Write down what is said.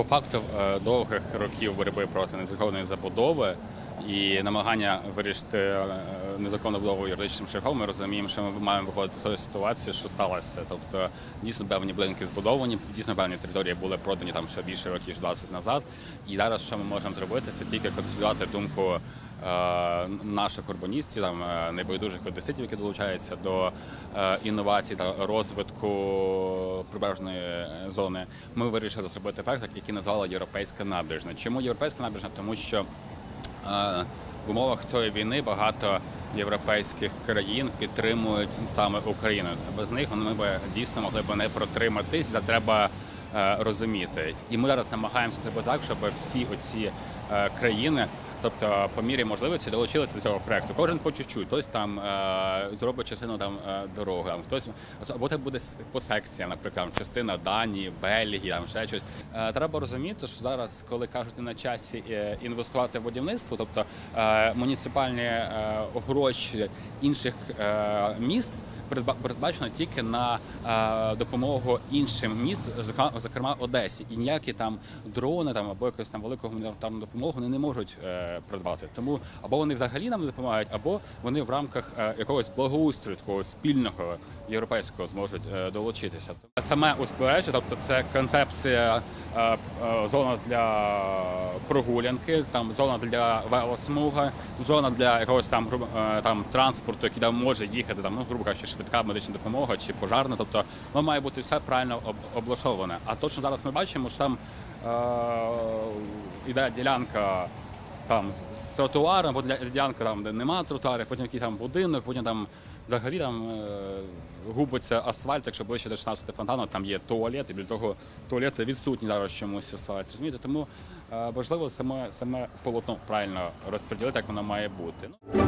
по факту е, довгих років боротьби проти незаконної забудови і намагання вирішити е, незаконну будову юридичним шляхом, ми розуміємо, що ми маємо виходити з ситуації, що сталося. Тобто дійсно певні будинки збудовані, дійсно певні території були продані там ще більше років 20 назад. І зараз що ми можемо зробити, це тільки консолідувати думку е, наших урбаністів, там е, небайдужих одеситів, які долучаються до інновацій та розвитку прибережної зони. Ми вирішили зробити проект, який назвали Європейська набережна. Чому європейська набережна? Тому що в умовах цієї війни багато європейських країн підтримують саме Україну. Без них ми б дійсно могли б не протриматись. Це треба е, розуміти. І ми зараз намагаємося зробити так, щоб всі оці е, країни. Тобто, по мірі можливості долучилися до цього проекту. Кожен по чуть-чуть. Хтось там е, зробить частину там е, дороги, хтось або це буде по секціям, наприклад, частина Данії, Бельгії, там ще щось. Е, треба розуміти, що зараз, коли кажуть на часі інвестувати в будівництво, тобто муніципальні гроші інших міст передбачено тільки на е, допомогу іншим міст, зокрема- Одесі, і ніякі там дрони там або якось там велику гуманітарну допомогу вони не можуть е, придбати. Тому або вони взагалі нам не допомагають, або вони в рамках е, якогось благоустрою такого спільного європейського зможуть е, долучитися. Саме узбережжя, тобто це концепція е, е, зона для прогулянки, там зона для велосмуга, зона для якогось там там транспорту, який там може їхати, там ну грубо кажучи, швидка медична допомога чи пожарна. Тобто воно має бути все правильно об- облаштоване. А то, що зараз ми бачимо, що там іде ділянка там з тротуаром, або для- ділянка там, де немає тротуарів, потім якийсь там будинок, потім там взагалі там е, губиться асфальт, якщо ближче до 16 фонтану, там є туалет, і біля того туалети відсутні зараз чомусь асфальт. Розумієте? Тому е, важливо саме, саме полотно правильно розподілити, як воно має бути. Ну,